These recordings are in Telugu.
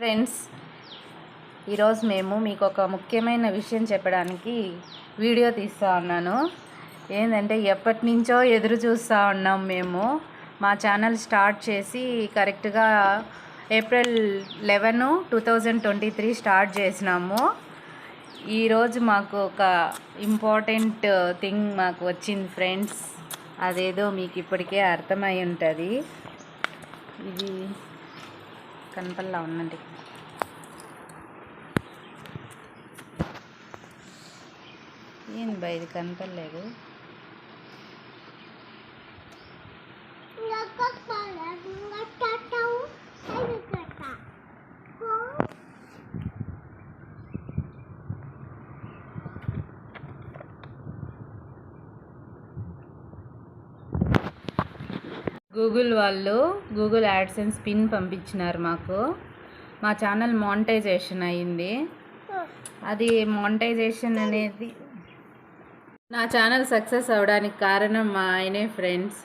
ఫ్రెండ్స్ ఈరోజు మేము మీకు ఒక ముఖ్యమైన విషయం చెప్పడానికి వీడియో తీస్తూ ఉన్నాను. ఏంటంటే ఎప్పటి నుంచో ఎదురు చూస్తూ ఉన్నాం మేము. మా ఛానల్ స్టార్ట్ చేసి కరెక్ట్గా April eleven two thousand twenty three start చేసినాము. ఈరోజు మాకు ఒక ఇంపార్టెంట్ థింగ్ మాకు వచ్చింది ఫ్రెండ్స్. అదేదో మీకు ఇప్పటికే అర్థమై ఉంటుంది. ఇది కనపల్లా ఉందండి. ఏంది బా ఇది కనపడలేదు గూగుల్ వాళ్ళు గూగుల్ యాడ్సెన్స్ పిన్ పంపించినారు మాకు. మా ఛానల్ మానిటైజేషన్ అయ్యింది అది మానిటైజేషన్ అనేది నా ఛానల్ సక్సెస్ అవ్వడానికి కారణం మా ఆయనే ఫ్రెండ్స్.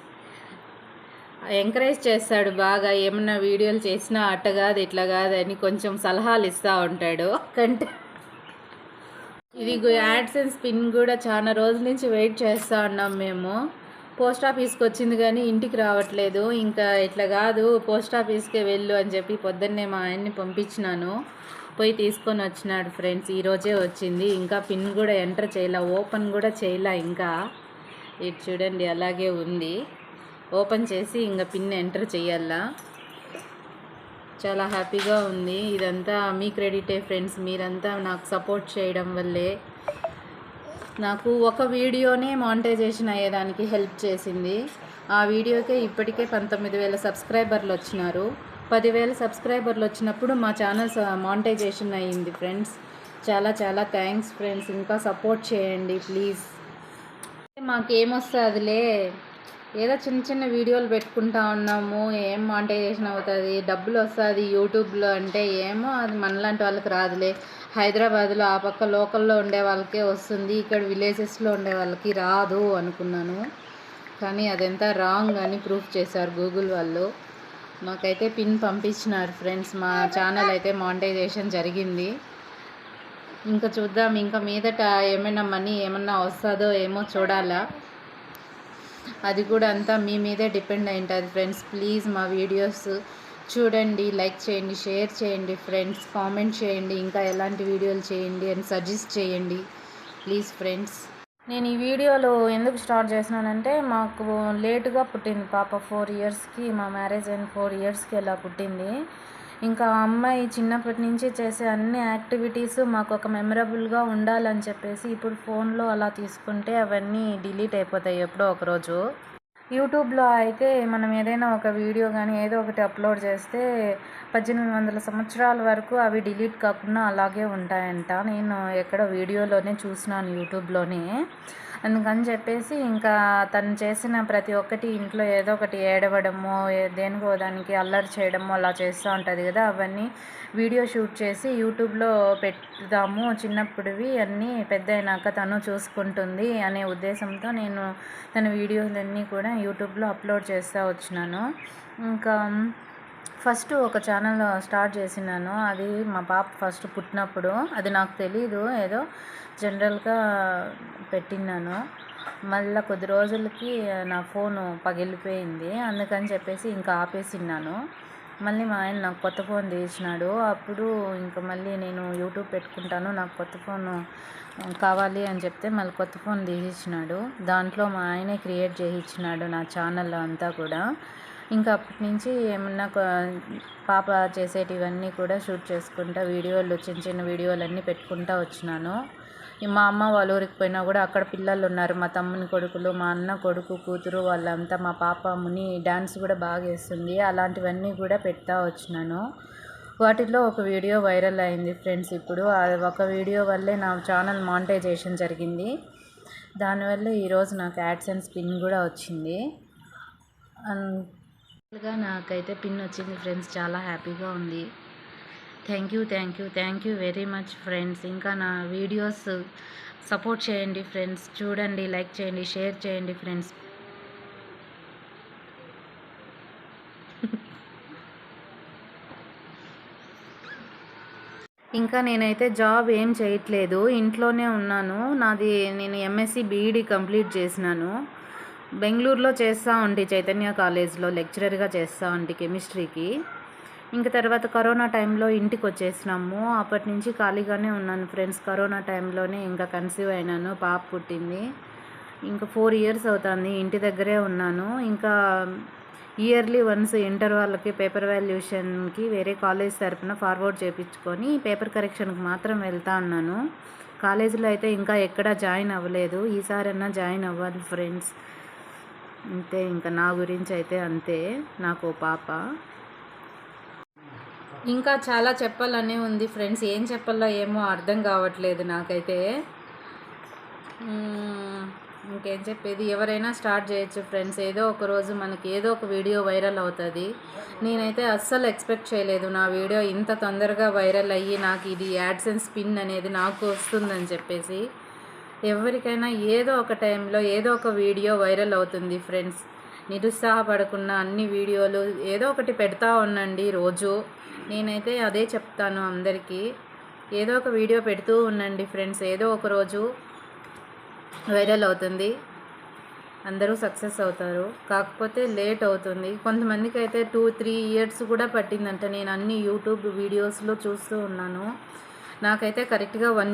ఎంకరేజ్ చేస్తాడు బాగా ఏమన్నా వీడియోలు చేసినా అట్ట కాదు ఇట్లా కాదు అని కొంచెం సలహాలు ఇస్తూ ఉంటాడు. కంటే ఇది యాడ్సెన్స్ పిన్ కూడా చాలా రోజుల నుంచి వెయిట్ చేస్తూ ఉన్నాం మేము. పోస్ట్ ఆఫీస్కి వచ్చింది కానీ ఇంటికి రావట్లేదు. ఇంకా ఇట్లా కాదు పోస్ట్ ఆఫీస్కే వెళ్ళు అని చెప్పి పొద్దున్నే మా ఆయన్ని పంపించినాను. పోయి తీసుకొని వచ్చినాడు ఫ్రెండ్స్. ఈరోజే వచ్చింది. ఇంకా పిన్ కూడా ఎంటర్ చేయలే ఓపెన్ కూడా చేయలే ఇంకా. ఇది చూడండి అలాగే ఉంది. ఓపెన్ చేసి ఇంకా పిన్ ఎంటర్ చేయాలా. చాలా హ్యాపీగా ఉంది. ఇదంతా మీ క్రెడిటే ఫ్రెండ్స్. మీరంతా నాకు సపోర్ట్ చేయడం వల్లే నాకు ఒక వీడియోనే మానిటైజేషన్ అయ్యేదానికి హెల్ప్ చేసింది. ఆ వీడియోకే ఇప్పటికే పంతొమ్మిది వేల సబ్స్క్రైబర్లు వచ్చినారు. పదివేల సబ్స్క్రైబర్లు వచ్చినప్పుడు మా ఛానల్ మానిటైజేషన్ అయ్యింది ఫ్రెండ్స్. చాలా చాలా థ్యాంక్స్ ఫ్రెండ్స్. ఇంకా సపోర్ట్ చేయండి ప్లీజ్. మాకేమొస్తుందిలే? ఏదో చిన్న చిన్న వీడియోలు పెట్టుకుంటా ఉన్నాము. ఏం మానిటైజేషన్ అవుతుంది? డబ్బులు వస్తుంది యూట్యూబ్లో అంటే ఏమో అది మనలాంటి వాళ్ళకి రాదులే. హైదరాబాద్లో ఆ పక్క లోకల్లో ఉండే వాళ్ళకే వస్తుంది. ఇక్కడ విలేజెస్లో ఉండే వాళ్ళకి రాదు అనుకున్నాను. కానీ అదంతా రాంగ్ అని ప్రూఫ్ చేశారు గూగుల్ వాళ్ళు. నాకైతే పిన్ పంపించినారు ఫ్రెండ్స్. మా ఛానల్ అయితే మానిటైజేషన్ జరిగింది. ఇంకా చూద్దాం. ఇంకా మీదట ఏమైనా మనీ ఏమన్నా వస్తుందో ఏమో చూడాలా. అది కూడా అంతా మీ మీదే డిపెండ్ అయి ఉంటుంది ఫ్రెండ్స్. ప్లీజ్ మా వీడియోస్ చూడండి లైక్ చేయండి షేర్ చేయండి ఫ్రెండ్స్. కామెంట్ చేయండి ఇంకా ఎలాంటి వీడియోలు చేయండి అని సజెస్ట్ చేయండి. Please friends. నేను ఈ వీడియోలో ఎందుకు స్టార్ట్ చేసినానంటే మాకు లేటుగా పుట్టింది పాప ఫోర్ ఇయర్స్కి మా మ్యారేజ్ అయిన ఫోర్ ఇయర్స్కి ఇలా పుట్టింది. ఇంకా ఆ అమ్మాయి చిన్నప్పటి నుంచి చేసే అన్ని యాక్టివిటీస్ మాకు ఒక మెమరబుల్గా ఉండాలని చెప్పేసి ఇప్పుడు ఫోన్లో అలా తీసుకుంటే అవన్నీ డిలీట్ అయిపోతాయి ఎప్పుడో ఒకరోజు యూట్యూబ్లో అయితే మనం ఏదైనా ఒక వీడియో కానీ ఏదో ఒకటి అప్లోడ్ చేస్తే పద్దెనిమిది వందల సంవత్సరాల వరకు అవి డిలీట్ కాకుండా అలాగే ఉంటాయంట. నేను ఎక్కడో వీడియోలోనే చూసినాను యూట్యూబ్లోనే. అందుకని చెప్పేసి ఇంకా తను చేసిన ప్రతి ఒక్కటి ఇంట్లో ఏదో ఒకటి ఏడవడము దేనికో దానికి అల్లరి చేయడము అలా చేస్తూ ఉంటుంది కదా. అవన్నీ వీడియో షూట్ చేసి యూట్యూబ్లో పెడదాము. చిన్నప్పుడువి అన్నీ పెద్ద అయినాక తను చూసుకుంటుంది అనే ఉద్దేశంతో నేను తన వీడియోలన్నీ కూడా యూట్యూబ్లో అప్లోడ్ చేస్తూ వచ్చినాను. ఇంకా ఫస్ట్ ఒక ఛానల్ స్టార్ట్ చేసినాను. అది మా పాప ఫస్ట్ పుట్టినప్పుడు. అది నాకు తెలీదు. ఏదో జనరల్గా పెట్టినాను మళ్ళీ కొద్ది రోజులకి నా ఫోను పగిలిపోయింది. అందుకని చెప్పేసి ఇంకా ఆపేసిన్నాను. మళ్ళీ మా ఆయన నాకు కొత్త ఫోన్ తీసినాడు. అప్పుడు ఇంకా మళ్ళీ నేను యూట్యూబ్ పెట్టుకుంటాను. నాకు కొత్త ఫోను కావాలి అని చెప్తే మళ్ళీ కొత్త ఫోన్ తీసిచ్చినాడు. దాంట్లో మా ఆయనే క్రియేట్ చేయించినాడు నా ఛానల్ అంతా కూడా. ఇంకా అప్పటి నుంచి ఏమన్నా పాప చేసేటివన్నీ కూడా షూట్ చేసుకుంటా వీడియోలు చిన్న చిన్న వీడియోలు అన్నీ పెట్టుకుంటా వచ్చినాను. మా అమ్మ వాళ్ళ ఊరికి పోయినా కూడా అక్కడ పిల్లలు ఉన్నారు. మా తమ్ముని కొడుకులు మా అన్న కొడుకు కూతురు వాళ్ళంతా మా పాప ముని డ్యాన్స్ కూడా బాగా వేస్తుంది. అలాంటివన్నీ కూడా పెడతా వచ్చినాను. వాటిలో ఒక వీడియో వైరల్ అయింది ఫ్రెండ్స్ ఇప్పుడు. ఒక వీడియో వల్లే నా ఛానల్ మానిటైజేషన్ జరిగింది. దానివల్ల ఈరోజు నాకు యాడ్సెన్స్ పిన్ కూడా వచ్చింది. అన్- గా నాకైతే పిన్ వచ్చింది ఫ్రెండ్స్ చాలా హ్యాపీగా ఉంది. Thank you thank you thank you very much friends ఇంకా నా వీడియోస్ సపోర్ట్ చేయండి ఫ్రెండ్స్ చూడండి లైక్ చేయండి షేర్ చేయండి ఫ్రెండ్స్ ఇంకా నేనైతే జాబ్ ఏం చేయట్లేదు. ఇంట్లోనే ఉన్నాను. నాది నేను ఎంఎస్సి బీఈడి కంప్లీట్ చేసినాను. బెంగళూరులో చేస్తూ ఉండి చైతన్య కాలేజ్లో లెక్చరర్గా చేస్తూ ఉండి కెమిస్ట్రీకి. ఇంక తర్వాత కరోనా టైంలో ఇంటికి వచ్చేసినాము. అప్పటి నుంచి ఖాళీగానే ఉన్నాను ఫ్రెండ్స్. కరోనా టైంలోనే ఇంకా కన్సీవ్ అయినాను. పాప పుట్టింది. ఇంకా ఫోర్ ఇయర్స్ అవుతుంది. ఇంటి దగ్గరే ఉన్నాను. ఇంకా ఇయర్లీ వన్స్ ఇంటర్ వాళ్ళకి పేపర్ వాల్యూషన్కి వేరే కాలేజ్ తరఫున ఫార్వర్డ్ చేయించుకొని పేపర్ కరెక్షన్కి మాత్రం వెళ్తా ఉన్నాను కాలేజీలో అయితే ఇంకా ఎక్కడా జాయిన్ అవ్వలేదు. ఈసారైనా జాయిన్ అవ్వాలి ఫ్రెండ్స్. అంతే ఇంకా నా గురించి అయితే అంతే. నాకు పాప. ఇంకా చాలా చెప్పాలనే ఉంది ఫ్రెండ్స్. ఏం చెప్పాలో ఏమో అర్థం కావట్లేదు నాకైతే. ఇంకేం చెప్పేది? ఎవరైనా స్టార్ట్ చేయొచ్చు ఫ్రెండ్స్. ఏదో ఒక రోజు మనకి ఏదో ఒక వీడియో వైరల్ అవుతుంది. నేనైతే అస్సలు ఎక్స్పెక్ట్ చేయలేదు నా వీడియో ఇంత తొందరగా వైరల్ అయ్యి నాకు ఇది యాడ్సెన్స్ పిన్ అనేది నాకు వస్తుందని చెప్పేసి. ఎవరికైనా ఏదో ఒక టైంలో ఏదో ఒక వీడియో వైరల్ అవుతుంది ఫ్రెండ్స్. నిరుత్సాహపడకున్న అన్ని వీడియోలు ఏదో ఒకటి పెడతా ఉండండి రోజు. నేనైతే అదే చెప్తాను అందరికీ. ఏదో ఒక వీడియో పెడుతూ ఉండండి ఫ్రెండ్స్. ఏదో ఒక రోజు వైరల్ అవుతుంది. అందరూ సక్సెస్ అవుతారు. కాకపోతే లేట్ అవుతుంది. కొంతమందికి అయితే టూ త్రీ ఇయర్స్ కూడా పట్టిందంట. నేను అన్ని యూట్యూబ్ వీడియోస్లో చూస్తూ ఉన్నాను. నాకైతే కరెక్ట్గా వన్